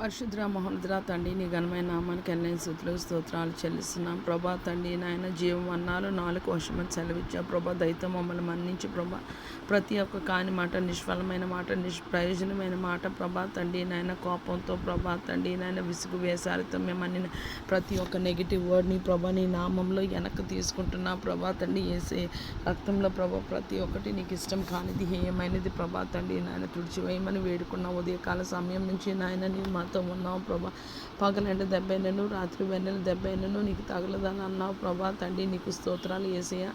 పరిశుద్ర మహోదర తండ్రి నీ ఘనమైన నామానికి ఎన్నైన స్థుతులు స్తోత్రాలు చెల్లిస్తున్నాం. ప్రభా తండ్రి నాయన జీవం అన్నాలు నాలుగు వర్షమని సెలవిచ్చా ప్రభా దయతో మమ్మల్ని మన్నించి ప్రభా. ప్రతి ఒక్క కాని మాట నిష్ఫలమైన మాట నిష్ప్రయోజనమైన మాట ప్రభా తండ్రి నాయన కోపంతో ప్రభా తండ్రి నాయన విసుగు వేసారితో మేము అన్ని ప్రతి ఒక్క నెగిటివ్ వర్డ్ని ప్రభా నీ నామంలో వెనక్కి తీసుకుంటున్నా. ప్రభా తండ్రి వేసే రక్తంలో ప్రభా ప్రతి ఒక్కటి నీకు ఇష్టం కానిది హేయమైనది ప్రభా తండ్రి నాయన తుడిచివేయమని వేడుకున్న. ఉదయకాల సమయం నుంచి నాయన నీవు మాతో ఉన్నావు ప్రభా. పగలంటే దెబ్బైనను రాత్రి వెన్నెల దెబ్బైనను నీకు తగలదని అన్నావు ప్రభా. తండ్రి నీకు స్తోత్రాలు వేసేయ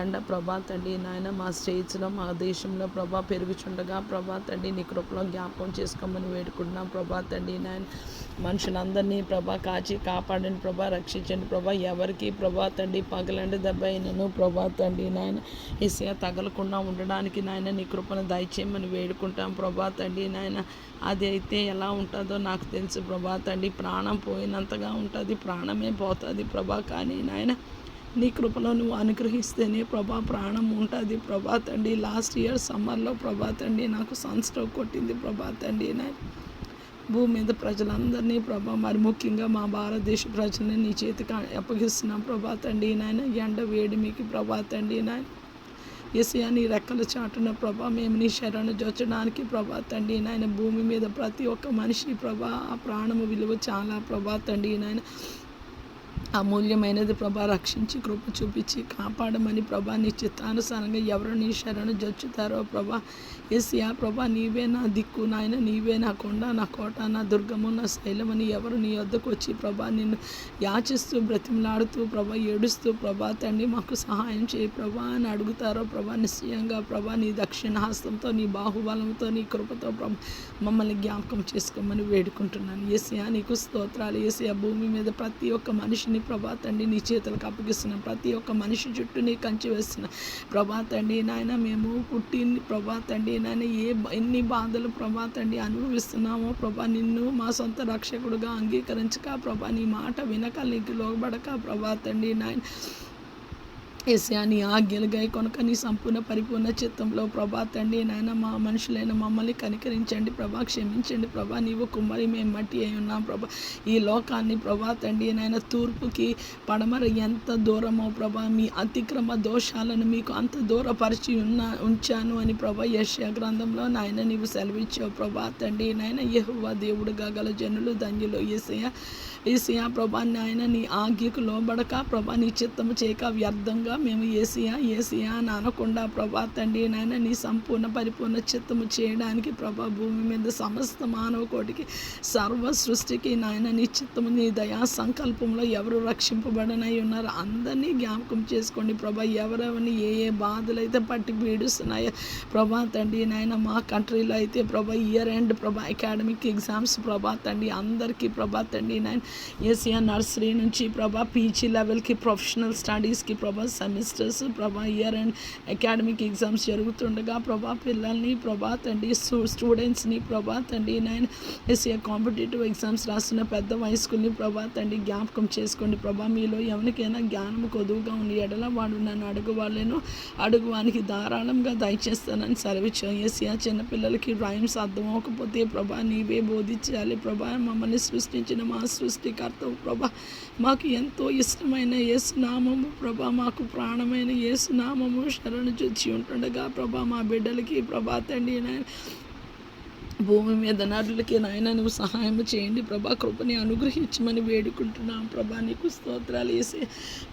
ఎండ ప్రభా తండ్రి నాయన మా స్టేట్స్లో మా దేశంలో ప్రభా పెరుగుచుండగా ప్రభా తండ్రి నీ కృపలో జ్ఞాపకం చేసుకోమని వేడుకుంటున్నాం ప్రభా తండ్రి నాయన. మనుషులందరినీ ప్రభా కాచి కాపాడండి ప్రభా రక్షించండి ప్రభా. ఎవరికి ప్రభా తండ్రి పగలండి దెబ్బ అయినను ప్రభా తండ్రి నాయన. ఏసయ తగలకుండా ఉండడానికి నాయన నీ కృపను దయచేయమని వేడుకుంటాం ప్రభా తండ్రి నాయన. అది అయితే ఎలా ఉంటుందో నాకు తెలుసు ప్రభా తండ్రి. ప్రాణం పోయినంతగా ఉంటుంది ప్రాణమే పోతుంది ప్రభా. కానీ నాయన నీ కృపలో నువ్వు అనుగ్రహిస్తేనే ప్రభా ప్రాణం ఉంటుంది ప్రభా తండ్రి. లాస్ట్ ఇయర్ సమ్మర్లో ప్రభా తండ్రి నాకు సన్ స్ట్రోక్ కొట్టింది ప్రభా తండ్రి నాయన. భూమి మీద ప్రజలందరినీ ప్రభా మరి ముఖ్యంగా మా భారతదేశ ప్రజల్ని నీ చేతికి అప్పగిస్తున్నాం ప్రభా తండ్రి. నాయన ఎండ వేడి మీకు ప్రభా తండ్రి. నాయన ఎసియా నీ రెక్కల చాటున ప్రభా మేము నీ శరణు జొచ్చడానికి ప్రభా తండ్రి. నాయన భూమి మీద ప్రతి ఒక్క మనిషి ప్రభా ఆ ప్రాణము విలువ చాలా ప్రభా తండ్రి. నాయన అమూల్యమైనది ప్రభా. రక్షించి కృప చూపించి కాపాడమని ప్రభా. నీ చిత్తానుసారంగా ఎవరు నీ శరణు జచ్చుతారో ప్రభా. ఎస్యా ప్రభా నీవే నా దిక్కు నాయన. నీవే నా కొండ నా కోట నా దుర్గము నా శైలమని ఎవరు నీ వద్దకు వచ్చి ప్రభా నిన్ను యాచిస్తూ బ్రతిమలాడుతూ ప్రభా ఏడుస్తూ ప్రభా తండ్రి మాకు సహాయం చేయి ప్రభా అని అడుగుతారో ప్రభా. నిశ్చయంగా ప్రభా నీ దక్షిణహస్తంతో నీ బాహుబలంతో నీ కృపతో ప్రభా మమ్మల్ని జ్ఞాపకం చేసుకోమని వేడుకుంటున్నాను. ఏసియా నీకు స్తోత్రాలు. ఏసియా భూమి మీద ప్రతి ఒక్క మనిషిని ప్రభా తండ్రి నీ చేతులకు అప్పగిస్తున్నాం ప్రతి ఒక్క మనిషి చుట్టూ నీ కంచి వేస్తున్నా ప్రభా తండ్రి నాయన మేము పుట్టి ప్రభా తండ్రి నాయన ఏ ఎన్ని బాధలు ప్రభా తండ్రి అనుభవిస్తున్నామో ప్రభా నిన్ను మా సొంత రక్షకుడుగా అంగీకరించక ప్రభా నీ మాట వినక నీకు లోబడక ప్రభా తండ్రి నాయన ఏసయా నీ ఆజ్ఞలు గైకొనక నీ సంపూర్ణ పరిపూర్ణ చిత్తంలో ప్రభా తండ్రి నాయన మా మనుషులైన మమ్మల్ని కనికరించండి ప్రభా క్షమించండి ప్రభా. నీవు కుమ్మరి మేము మట్టి అయి ఉన్నాం ప్రభా. ఈ లోకాన్ని ప్రభా తండ్రి నాయన తూర్పుకి పడమర ఎంత దూరమో ప్రభా మీ అతిక్రమ దోషాలను మీకు అంత దూరపరిచి ఉన్న ఉంచాను అని ప్రభా యశ్య గ్రంథంలో నాయన నీవు సెలవిచ్చావు ప్రభా తండ్రి నాయన. యెహోవా దేవుడుగా గల జనులు ధన్యులు ఏసయ ఏసయా ప్రభా నాయన నీ ఆజ్ఞకు లోబడక ప్రభా నీ చిత్తము చేయక వ్యర్థంగా మేము ఏసియా ఏసియా అని అనకుండా ప్రభా తండ్రి నాయన నీ సంపూర్ణ పరిపూర్ణ చిత్తము చేయడానికి ప్రభా భూమి మీద సమస్త మానవ కోటికి సర్వ సృష్టికి నాయన నీ చిత్తము నీ దయా సంకల్పంలో ఎవరు రక్షింపబడనై ఉన్నారో? అందరినీ జ్ఞాపకం చేసుకోండి ప్రభా. ఎవరెవరిని ఏ ఏ బాధలు అయితే పట్టి పీడిస్తున్నాయో ప్రభా తండ్రి నాయన మా కంట్రీలో అయితే ప్రభా ఇయర్ ఎండ్ ప్రభా అకాడమిక్ ఎగ్జామ్స్ ప్రభా తండ్రి అందరికీ ప్రభా తండ్రి నాయన ఏసియా నర్సరీ నుంచి ప్రభా పీజీ లెవెల్కి ప్రొఫెషనల్ స్టడీస్కి ప్రభా సెమిస్టర్స్ ప్రభా ఇయర్ అండ్ అకాడమిక్ ఎగ్జామ్స్ జరుగుతుండగా ప్రభా పిల్లల్ని ప్రభా తండ్రి స్టూడెంట్స్ని ప్రభా తండ్రి నైన్ ఎస్ఏ కాంపిటేటివ్ ఎగ్జామ్స్ రాస్తున్న పెద్ద వయస్కుల్ని ప్రభా తండ్రి జ్ఞాపకం చేసుకోండి ప్రభా. మీలో ఎవరికైనా జ్ఞానం కొదువుగా ఉంది ఎడల వాడు నన్ను అడుగువాళ్ళను అడుగువానికి ధారాళంగా దయచేస్తానని సెలవిచ్చాం ఏసియా చిన్నపిల్లలకి రైమ్స్ అర్థం అవ్వకపోతే ప్రభా నీవే బోధించాలి ప్రభా. మమ్మల్ని సృష్టించిన మా సృష్టికర్త ప్రభా. మాకు ఎంతో ఇష్టమైన యేసునామము ప్రభా. మాకు ప్రాణమైన ఏసునామము శరణు చొచ్చి ఉంటుండగా ప్రభా మా బిడ్డలకి ప్రభా తండ్రి నాయన భూమి మీద నరులకి నాయన నువ్వు సహాయం చేయండి. ప్రభా కృపని అనుగ్రహించమని వేడుకుంటున్నాం. ప్రభా నీకు స్తోత్రాలు వేసి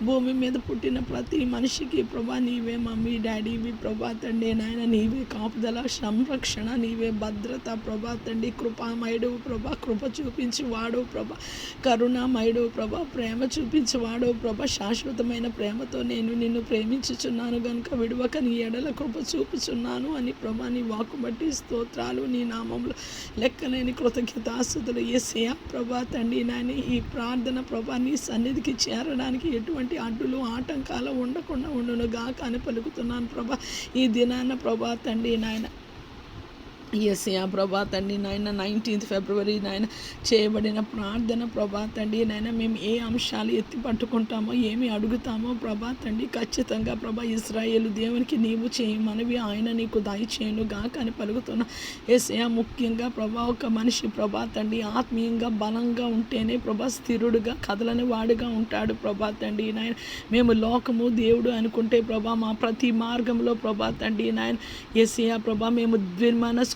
భూమి మీద పుట్టిన ప్రతి మనిషికి ప్రభా నీవే మమ్మీ డాడీవి ప్రభా తండ్రి నాయన నీవే కాపుదల సంరక్షణ నీవే భద్రత ప్రభా తండ్రి కృపామయుడు ప్రభా కృప చూపించి వాడు ప్రభా కరుణామయుడు ప్రభా ప్రేమ చూపించి వాడు ప్రభా శాశ్వతమైన ప్రేమతో నేను నిన్ను ప్రేమించుచున్నాను గనుక విడవక నీ ఎడల కృప చూపుచున్నాను అని ప్రభా నీ వాకు బట్టి స్తోత్రాలు నీ నామంలో లెక్కలేని కృతజ్ఞతాస్తుతులు ఏసయా ప్రభా తండ్రి నాయన ఈ ప్రార్థన ప్రభా నీ సన్నిధికి చేరడానికి ఎటువంటి అడ్డులు ఆటంకాలు ఉండకుండా ఉండును గాక అని పలుకుతున్నాను ప్రభా. ఈ దినాన ప్రభా తండ్రి నాయన ఎస్యా ప్రభా తండ్రి నాయన నైన్టీన్త్ ఫిబ్రవరి నాయన చేయబడిన ప్రార్థన ప్రభా తండ్రి నాయన మేము ఏ అంశాలు ఎత్తి పట్టుకుంటామో ఏమి అడుగుతామో ప్రభా తండ్రి ఖచ్చితంగా ప్రభా ఇస్రాయేల్ దేవునికి నీవు చేయమనవి ఆయన నీకు దయచేయను గాక అని పలుకుతున్న. ఎస్యా ముఖ్యంగా ప్రభా ఒక మనిషి ప్రభా తండ్రి ఆత్మీయంగా బలంగా ఉంటేనే ప్రభా స్థిరుడుగా కదలని వాడుగా ఉంటాడు ప్రభా తండ్రి నాయన మేము లోకము దేవుడు అనుకుంటే ప్రభా మా ప్రతి మార్గంలో ప్రభా తండ్రి నాయన ఎస్యా ప్రభా మేము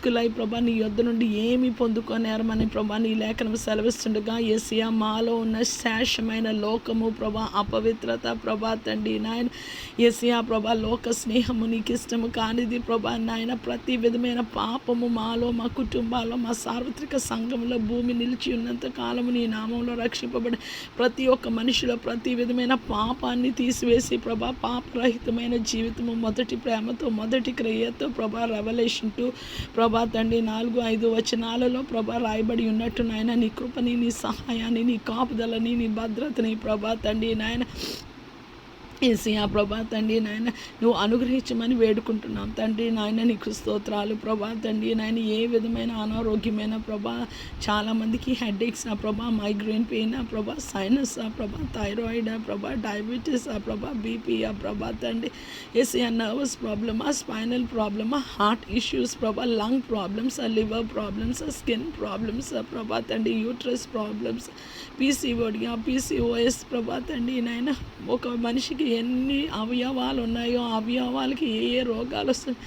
ద్విమనస్కులై ప్రభా నీ యొద్ నుండి ఏమి పొందుకొనేరమని ప్రభా నీ లేఖనం సెలవిస్తుండగా ఏసియా మాలో ఉన్న శాషమైన లోకము ప్రభా అపవిత్రత ప్రభా తండ్రి నాయన ఏసియా ప్రభా లోక స్నేహము నీకు ఇష్టము కానిది ప్రభా నాయన ప్రతి విధమైన పాపము మాలో మా కుటుంబాల్లో మా సార్వత్రిక సంఘంలో భూమి నిలిచి ఉన్నంత కాలము నీ నామంలో రక్షింపబడి ప్రతి ఒక్క మనిషిలో ప్రతి విధమైన పాపాన్ని తీసివేసి ప్రభా పాపరహితమైన జీవితము మొదటి ప్రేమతో మొదటి క్రియతో ప్రభా రెవల్యూషన్ టు ప్రభా తండ్రి నాలుగు ఐదు వచనాలలో ప్రభా రాయబడి ఉన్నట్టు నాయన నీ కృపని నీ సహాయాన్ని నీ కాపుదలని నీ భద్రతని ప్రభా తండ్రి నాయన ఏసీయా ప్రభా తండ్రి నాయన నువ్వు అనుగ్రహించమని వేడుకుంటున్నాం. తండ్రి నాయన నీకు స్తోత్రాలు. ప్రభా తండ్రి నాయన ఏ విధమైన అనారోగ్యమైన ప్రభా చాలామందికి హెడేక్స్ ఆ ప్రభా మైగ్రేన్ పెయిన్ ఆ ప్రభా సైనస్ ఆ ప్రభా థైరాయిడ్ ఆ ప్రభా డయాబెటీస్ ఆ ప్రభా బీపీ ఆ ప్రభా తండ్రి ఏసీయా నర్వస్ ప్రాబ్లమా స్పైనల్ ప్రాబ్లమా హార్ట్ ఇష్యూస్ ప్రభా లంగ్ ప్రాబ్లమ్స్ ఆ లివర్ ప్రాబ్లమ్స్ ఆ స్కిన్ ప్రాబ్లమ్స్ ఆ ప్రభా తండ్రి యూట్రస్ ప్రాబ్లమ్స్ పీసీఓడి ఆ పీసీఓఎస్ ప్రభా తండ్రి నాయన ఒక మనిషికి ఎన్ని అవయవాలు ఉన్నాయో ఆ అవయవాలకి ఏ ఏ రోగాలు వస్తున్నాయి?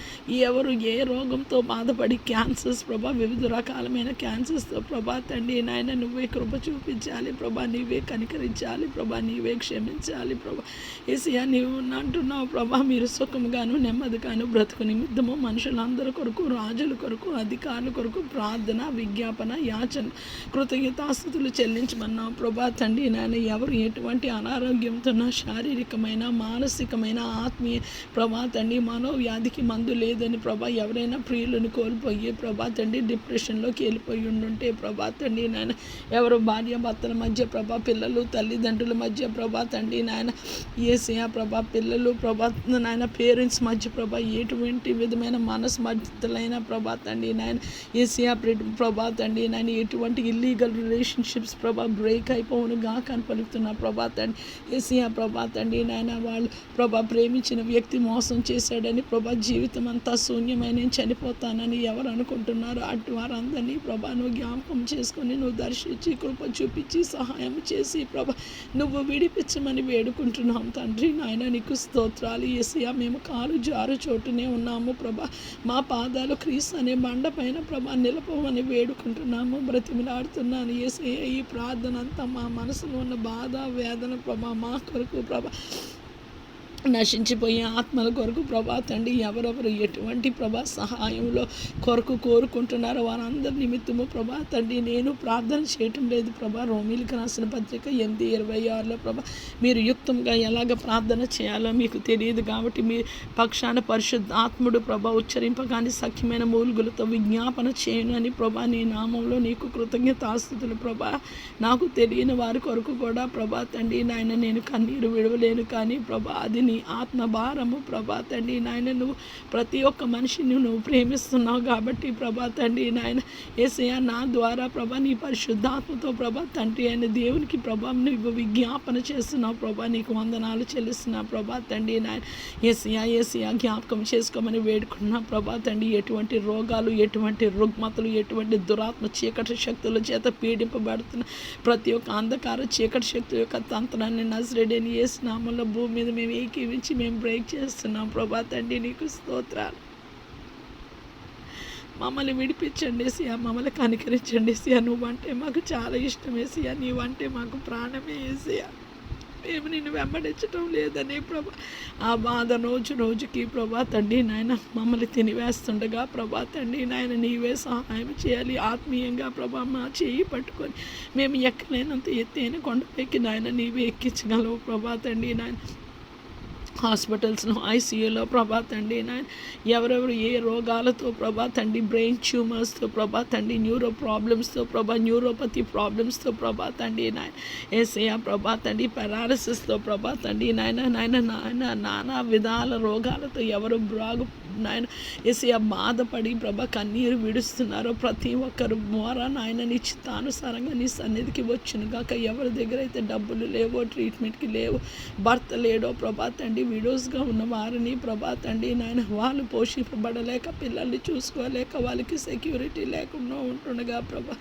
ఎవరు ఏ రోగంతో బాధపడి క్యాన్సర్స్ ప్రభా వివిధ రకాలమైన క్యాన్సర్స్తో ప్రభా తండ్రి నాయన నువ్వే కృప చూపించాలి ప్రభా నీవే కనికరించాలి ప్రభా నీవే క్షమించాలి ప్రభా. ఏసియా నీవు అంటున్నావు ప్రభా మీరు సుఖముగాను నెమ్మదిగాను బ్రతుకు నిమిత్తము మనుషులందరి కొరకు రాజుల కొరకు అధికారుల కొరకు ప్రార్థన విజ్ఞాపన యాచన కృతజ్ఞతాస్థుతులు చెల్లించమన్నావు ప్రభా. తండ్రి నాయన ఎవరు ఎటువంటి అనారోగ్యంతో శారీరకమైన శారీరకమైన మానసికమైన ఆత్మీయ ప్రభా తండ్రి మనోవ్యాధికి మందు లేదని ప్రభా ఎవరైనా ప్రియులను కోల్పోయి ప్రభా తండ్రి డిప్రెషన్లోకి వెళ్ళిపోయి ఉండుంటే ప్రభా తండ్రి నాయన ఎవరు భార్య భర్తల మధ్య ప్రభా పిల్లలు తల్లిదండ్రుల మధ్య ప్రభా తండ్రి నాయన ఏసీ ప్రభా పిల్లలు ప్రభా నాయన పేరెంట్స్ మధ్య ప్రభా ఎటువంటి విధమైన మనసు మధ్యలైన ప్రభా తండ్రి నాయన ఏసియా ప్రభా తండ్రి నాయన ఎటువంటి ఇల్లీగల్ రిలేషన్షిప్స్ ప్రభా బ్రేక్ అయిపోవును గా కనపలుతున్న ప్రభా తండ్రి ఏసియా ప్రభా తండ్రి నాయన వాళ్ళు ప్రభా ప్రేమించిన వ్యక్తి మోసం చేశాడని ప్రభా జీవితం అంతా శూన్యమై నేను చనిపోతానని ఎవరు అనుకుంటున్నారు? అటు వారందరినీ ప్రభా నువ్వు జ్ఞాపకం చేసుకొని నువ్వు దర్శించి కృప చూపించి సహాయం చేసి ప్రభా నువ్వు విడిపించమని వేడుకుంటున్నాం తండ్రి. నాయన నీకు స్తోత్రాలు. ఏసియా మేము కాలు జారు చోటునే ఉన్నాము ప్రభా. మా పాదాలు క్రీస్ అనే బండ పైన ప్రభా నిలపమని వేడుకుంటున్నాము బ్రతిమిలాడుతున్నాను. ఏసయ్య ఈ ప్రార్థన అంతా మా మనసులో ఉన్న బాధ వేదన ప్రభా మా కొరకు ప్రభా నశించిపోయే ఆత్మల కొరకు ప్రభా తండ్రి ఎవరెవరు ఎటువంటి ప్రభా సహాయంలో కొరకు కోరుకుంటున్నారో వారందరి నిమిత్తము ప్రభా తండ్రి నేను ప్రార్థన చేయటం లేదు ప్రభా. రోమిలికి రాసిన పత్రిక ఎనిమిది ఇరవై ఆరులో ప్రభా మీరు యుక్తంగా ఎలాగ ప్రార్థన చేయాలో మీకు తెలియదు కాబట్టి మీ పక్షాన పరిశుద్ధ ఆత్ముడు ప్రభా ఉచ్చరింపగాని సఖ్యమైన మూలుగులతో విజ్ఞాపన చేయను అని ప్రభా నీ నామంలో నీకు కృతజ్ఞతాస్తుతులు ప్రభా. నాకు తెలియని వారి కొరకు కూడా ప్రభా తండ్రి నాయన నేను కన్నీరు విడవలేను కానీ ప్రభా అది నీ ఆత్మ భారము ప్రభా తండ్రి. నాయన నువ్వు ప్రతి ఒక్క మనిషిని నువ్వు ప్రేమిస్తున్నావు కాబట్టి ప్రభా తండ్రి. నాయన ఏసయ్య నా ద్వారా ప్రభా నీ పరిశుద్ధాత్మతో ప్రభా తండ్రి అయిన దేవునికి ప్రభా నువ్వు విజ్ఞాపన చేస్తున్నావు ప్రభా. నీకు వందనాలు చెల్లిస్తున్నావు ప్రభా తండ్రి. నాయన ఏసయ్య ఏసయ్య జ్ఞాపకం చేసుకోమని వేడుకున్నా ప్రభా తండ్రి. ఎటువంటి రోగాలు ఎటువంటి రుగ్మతలు ఎటువంటి దురాత్మ చీకటి శక్తుల చేత పీడింపబడుతున్న ప్రతి ఒక్క అంధకార చీకటి శక్తుల యొక్క తంత్రాన్ని నజరెడని స్నామంలో భూమి మీద మేము జీవించి మేము బ్రేక్ చేస్తున్నాం. ప్రభా తండ్రి నీకు స్తోత్రాలు. మమ్మల్ని విడిపించండి సియా మమ్మల్ని కనికరించండి సియా. నువ్వంటే మాకు చాలా ఇష్టం వేసియా నీవంటే మాకు ప్రాణమే వేసియా మేము నిన్ను వెంబడించటం లేదని ప్రభా ఆ బాధ రోజు రోజుకి ప్రభా తండ్రి నాయన మమ్మల్ని తినివేస్తుండగా ప్రభా తండ్రి నాయన నీవే సహాయం చేయాలి. ఆత్మీయంగా ప్రభా మా చేయి పట్టుకొని మేము ఎక్కలేనంత ఎత్తైన కొండపైకి నాయన నీవే ఎక్కించగలవు. ప్రభా తండ్రి నాయన హాస్పిటల్స్లో ఐసీయూలో ప్రభా తండ్రి నాయన ఎవరెవరు ఏ రోగాలతో ప్రభా తండ్రి బ్రెయిన్ ట్యూమర్స్తో ప్రభా తండ్రి న్యూరో ప్రాబ్లమ్స్తో ప్రభా న్యూరోపతి ప్రాబ్లమ్స్తో ప్రభా తండ్రి నాయన ఏసయ ప్రభా తండ్రి పెరాలసిస్తో ప్రభా తండ్రి నాయన నాయన నాయన నానా విధాల రోగాలతో ఎవరు బాగు నాయన. ఏసీఆ బాధపడి ప్రభా కన్నీరు విడుస్తున్నారో ప్రతి ఒక్కరు మోర నాయన నీ చిత్తానుసారంగా నీ సన్నిధికి వచ్చును కాక ఎవరి దగ్గర అయితే డబ్బులు లేవో ట్రీట్మెంట్కి లేవు భర్త లేడో ప్రభా తండ్రి విడోస్గా ఉన్న వారిని ప్రభా తండ్రి నాయన వాళ్ళు పోషింపబడలేక పిల్లల్ని చూసుకోలేక వాళ్ళకి సెక్యూరిటీ లేకుండా ఉంటుండగా ప్రభా.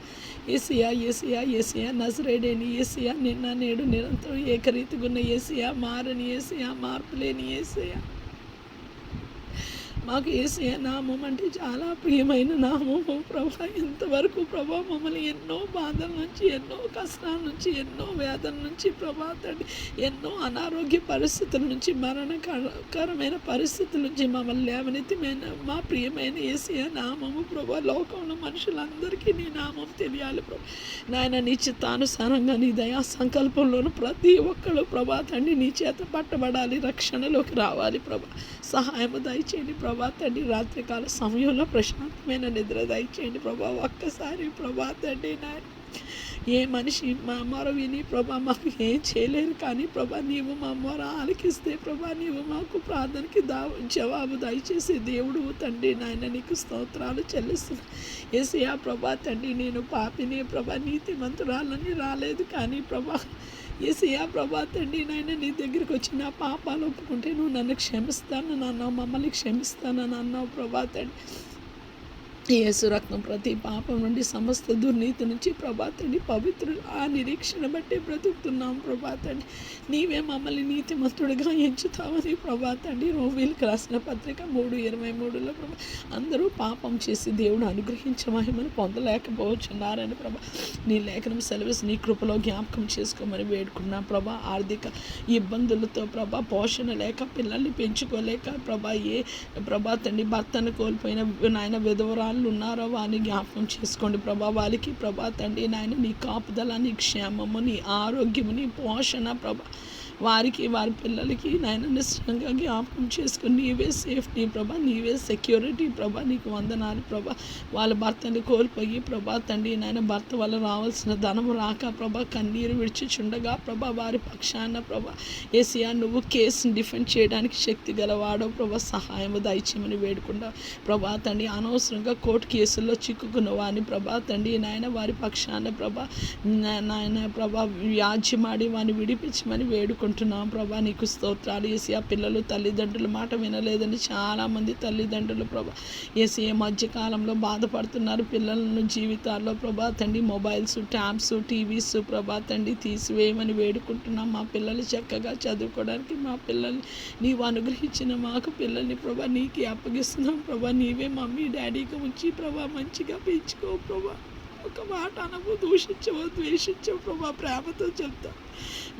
ఏసియా ఏసియా ఏసియా నజరేడేని ఏసియా నిన్న నేడు నిరంతరం ఏకరీతిగా ఉన్న ఏసియా మారని ఏసియా మార్పు లేని ఏసియా మాకు ఏసయ నామం అంటే చాలా ప్రియమైన నామము. ప్రభా ఇంతవరకు ప్రభా మమ్మల్ని ఎన్నో బాధల నుంచి ఎన్నో కష్టాల నుంచి ఎన్నో వేదన నుంచి ప్రభా తండ్రి ఎన్నో అనారోగ్య పరిస్థితుల నుంచి మరణకరమైన పరిస్థితుల నుంచి మమ్మల్ని లేవనెత్తిమైన మా ప్రియమైన ఏసయ నామము. ప్రభా లోకంలో మనుషులందరికీ నీ నామం తెలియాలి ప్రభా. నాయన నీ చిత్తానుసారంగా నీ దయా సంకల్పంలోను ప్రతి ఒక్కరు ప్రభా తండ్రి నీ చేత పట్టబడాలి రక్షణలోకి రావాలి ప్రభా. సహాయము దయచేయండి ప్రభా. ప్రభా తండ్రి రాత్రికాల సమయంలో ప్రశాంతమైన నిద్ర దయచేయండి ప్రభా. ఒక్కసారి ప్రభా తండ్రి నాయన ఏ మనిషి మా మొర విని ప్రభా మాకు ఏం చేయలేరు కానీ ప్రభా నీవు మా మొర ఆలకిస్తే ప్రభా నీవు మాకు ప్రార్థనకి దా జవాబు దయచేసి దేవుడు తండ్రి నాయన. నీకు స్తోత్రాలు చెల్లిస్తున్నా. ఏసయా ప్రభా తండ్రి నేను పాపిని ప్రభా నీతిమంతురాలని రాలేదు కానీ ప్రభా ఏసయ్యా ప్రభా తండ్రి నాయన నీ దగ్గరికి వచ్చి నా పాపాలు ఒప్పుకుంటే నువ్వు నన్ను క్షమిస్తాను నాన్న మమ్మల్ని క్షమిస్తానని అన్నావు ప్రభా తండ్రి. యేసు రక్తం ప్రతి పాపం నుండి సమస్త దుర్నీతి నుంచి ప్రభాతండి పవిత్రులు ఆ నిరీక్షణ బట్టి బ్రతుకుతున్నాం ప్రభాతండి నీవే మమ్మల్ని నీతిమంతుడిగా ఎంచుతావని ప్రభాతండి రోవీలకు రాసిన పత్రిక మూడు ఇరవై మూడులో ప్రభా అందరూ పాపం చేసి దేవుడు అనుగ్రహించ మహిమను పొందలేకపోవచ్చున్నారని ప్రభా నీ లేఖనం సెలవుస్ నీ కృపలో జ్ఞాపకం చేసుకోమని వేడుకున్నాం ప్రభా. ఆర్థిక ఇబ్బందులతో ప్రభా పోషణ లేక పిల్లల్ని పెంచుకోలేక ప్రభా ఏ ప్రభా తండ్రి భర్తను కోల్పోయిన నాయన విధవరాలు వాళ్ళు ఉన్నారో వారిని జ్ఞాపకం చేసుకోండి. ప్రభా వాళ్ళకి ప్రభా తండ్రి నాయన నీ కాపుదల నీ క్షేమము నీ ఆరోగ్యము నీ పోషణ ప్రభా. వారికి వారి పిల్లలకి నాయన నిశ్చయంగా జ్ఞాపకం చేసుకుని నీవే సేఫ్టీ ప్రభా నీవే సెక్యూరిటీ ప్రభా నీకు వందనాలు ప్రభా. వాళ్ళ భర్తని కోల్పోయి ప్రభా తండ్రి నాయన భర్త వల్ల రావాల్సిన ధనం రాక ప్రభా కన్నీరు విడిచిచుండగా ప్రభా వారి పక్షాన ప్రభా ఏసియా నువ్వు కేసుని డిఫెండ్ చేయడానికి శక్తి గలవాడో ప్రభా సహాయము దయచేయమని వేడుకుంటా. ప్రభా తండ్రి అనవసరంగా కోర్టు కేసుల్లో చిక్కుకున్న వారిని ప్రభా తండ్రి నాయన వారి పక్షాన ప్రభా నాయన ప్రభా వ్యాజ్యమాడి వారిని విడిపించమని వేడుకు వేడుకుంటున్నాం ప్రభా నీకు స్తోత్రాలు. ఏసీ ఆ పిల్లలు తల్లిదండ్రుల మాట వినలేదని చాలామంది తల్లిదండ్రులు ప్రభా ఏసీ మధ్యకాలంలో బాధపడుతున్నారు. పిల్లలను జీవితాల్లో ప్రభా తండ్రి మొబైల్స్ ట్యాబ్స్ టీవీస్ ప్రభా తండ్రి తీసివేయమని వేడుకుంటున్నాం. మా పిల్లలు చక్కగా చదువుకోవడానికి మా పిల్లల్ని నీవు అనుగ్రహించిన మాకు పిల్లల్ని ప్రభా నీకే అప్పగిస్తున్నాం. ప్రభా నీవే మమ్మీ డాడీకి ఉంచి ప్రభా మంచిగా పెంచుకో ప్రభా. ఒక మాట అనవు దూషించవు ద్వేషించవు. ప్రభా ప్రేమతో చెప్తా.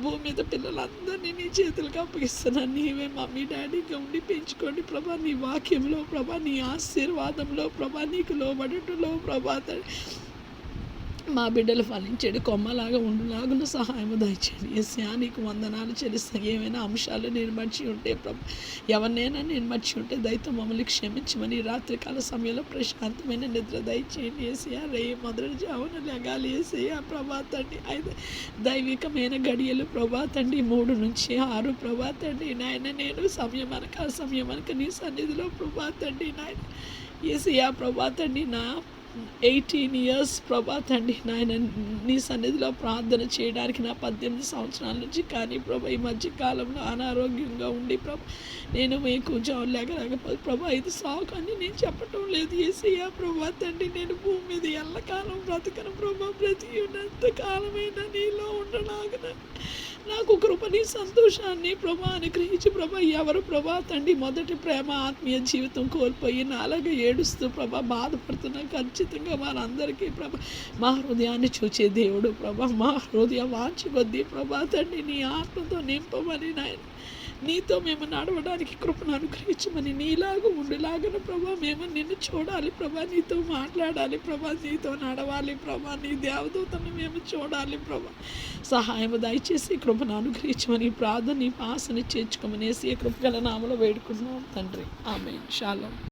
భూమి మీద పిల్లలందరినీ నీ చేతులకు అప్పగిస్తున్నాను. నీవే మమ్మీ డాడీగా ఉండి పెంచుకోండి. ప్రభా నీ వాక్యంలో ప్రభా నీ ఆశీర్వాదంలో ప్రభా నీకు లోబడటంలో ప్రభా మా బిడ్డలు ఫలించేడు కొమ్మలాగా ఉండులాగున సహాయం దయచేయండి. ఎస్యా నీకు వందనాలు చెల్లిస్తా. ఏమైనా అంశాలు నేను మర్చి ఉంటే ప్రభు ఎవరినైనా నేను మర్చి ఉంటే దయతో మమ్మల్ని క్షమించమని రాత్రికాల సమయంలో ప్రశాంతమైన నిద్ర దయచేయండి. ఏసయా రే మొదటి జావున లెగాలి. ఏసయ్యా ప్రభాతండి అయితే దైవికమైన గడియలు ప్రభాతండి మూడు నుంచి ఆరు ప్రభాతండి నాయన నేను సమయం అనక సమయం అనక నీ సన్నిధిలో ప్రభాతండి నాయన. ఏసయ్యా ప్రభాతండి నా ఎయిటీన్ ఇయర్స్ ప్రభా తండ్రి నాయన నీ సన్నిధిలో ప్రార్థన చేయడానికి నా పద్దెనిమిది సంవత్సరాల నుంచి కానీ ప్రభా ఈ మధ్య కాలంలో అనారోగ్యంగా ఉండి ప్రభా నేను మీకు లేకపోతే ప్రభా ఇది సాకు అని నేను చెప్పటం లేదు. ఏసయ్యా ప్రభా తండ్రి నేను భూమి మీద ఎల్లకాలం బ్రతకను ప్రభా ప్రతి ఉన్నంత కాలమైనా నీలో ఉండలాగన నాకు కృపని సంతోషాన్ని ప్రభా అనుగ్రహించి ప్రభా ఎవరు ప్రభా తండ్రి మొదటి ప్రేమ ఆత్మీయ జీవితం కోల్పోయి నాలాగా ఏడుస్తూ ప్రభా బాధపడుతున్నా ఖచ్చితంగా వారందరికీ ప్రభా మా హృదయాన్ని చూచే దేవుడు ప్రభా మా హృదయ వాంచి కొద్దీ ప్రభా తండ్రి నీ ఆత్మతో నింపమని నాయన నీతో మేము నడవడానికి కృపను అనుగ్రహించమని నీలాగా ఉండులాగను ప్రభా మేము నిన్ను చూడాలి ప్రభా నీతో మాట్లాడాలి ప్రభా నీతో నడవాలి ప్రభా నీ దేవదూతను మేము చూడాలి ప్రభా. సహాయం దయచేసి కృపను అనుగ్రహించమని ప్రార్థన నీ పాసని చేర్చుకోమనేసి కృపగల నామలో వేడుకుంటున్నాం తండ్రి. ఆమె శాలం